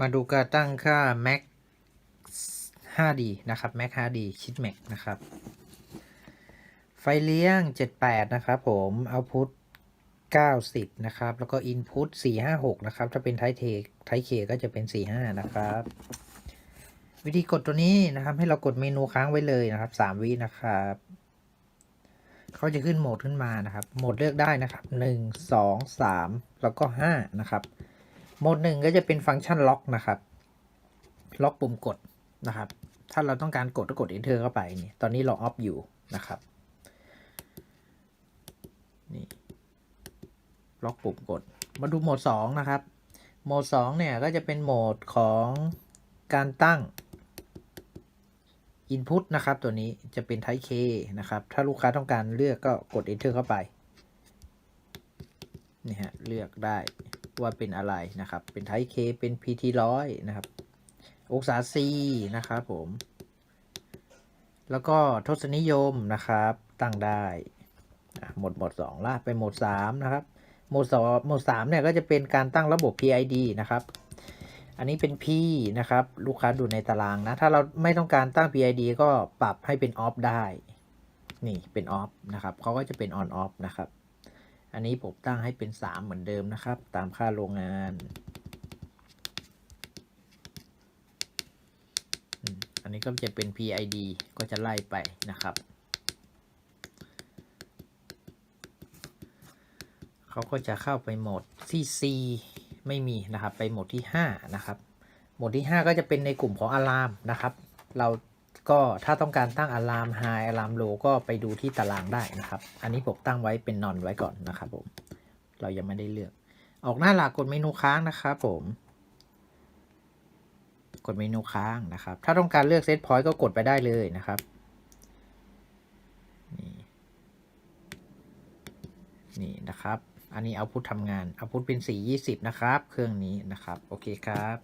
มาดูการตั้งค่า Max 5D นะครับ Max 5D ชิด Max นะครับ ไฟเลี้ยง 78 นะครับผม Output 90 นะครับ แล้วก็ Input 456 นะครับ ถ้าเป็นไทเทไทเคก็จะเป็น 45 นะครับ วิธีกดตัวนี้นะครับ ให้เรากดเมนูค้างไว้เลยนะครับ 3 วินะครับเขาจะขึ้นโหมดขึ้นมานะครับ โหมดเลือกได้นะครับ 1 2 3 แล้วก็ 5 นะครับ โหมดหนึ่งก็จะเป็นฟังก์ชันล็อกนะครับ ล็อกปุ่มกดนะครับ ถ้าเราต้องการกดก็กด enter เข้าไปนี่ ตอนนี้เราออฟอยู่นะครับ นี่ ล็อกปุ่มกด มาดูโหมด2นะครับ โหมด2เนี่ยก็จะเป็นโหมดของการตั้ง Input นะครับ ตัวนี้จะเป็น Type K นะครับ ถ้าลูกค้าต้องการเลือกก็กด enter เข้าไป นี่ฮะ เลือกได้ ว่าเป็นอะไรนะครับ เป็น Type K เป็น PT ร้อยนะครับ องศา C นะครับผม แล้วก็ทศนิยมนะครับ ตั้งได้หมดหมด2ละไปโหมด3นะครับ หมด2หมด3เนี่ยก็จะเป็นการตั้งระบบ PID นะครับ อันนี้เป็น P นะครับ ลูกค้าดูในตารางนะ ถ้าเราไม่ต้องการตั้ง PID ก็ปรับให้เป็น off ได้ นี่เป็น off นะครับเขาก็จะเป็น on off นะครับ อันนี้ผมตั้งให้เป็น 3 เหมือนเดิมนะครับ ตามค่าโรงงานอันนี้ก็จะเป็น PID ก็จะไล่ไปนะครับ เขาก็จะเข้าไปโหมดที่ C ไม่มีนะครับ ไปโหมดที่ 5 นะครับ โหมดที่ 5 ก็จะเป็นในกลุ่มของอะลามนะครับ เรา ก็ถ้าต้องการตั้งอะลาม High อะลาม Low ก็ไปดูที่ตารางได้นะครับ อันนี้ผมตั้งไว้เป็นนอนไว้ก่อนนะครับผม เรายังไม่ได้เลือก ออกหน้าหลักกดเมนูค้างนะครับผม กดเมนูค้างนะครับ ถ้าต้องการเลือกเซตพอยต์ก็กดไปได้เลยนะครับนี่นี่นะครับ อันนี้เอาพุททำงานเอาพุทเป็น 4 20 นะครับ เครื่องนี้นะครับ โอเคครับ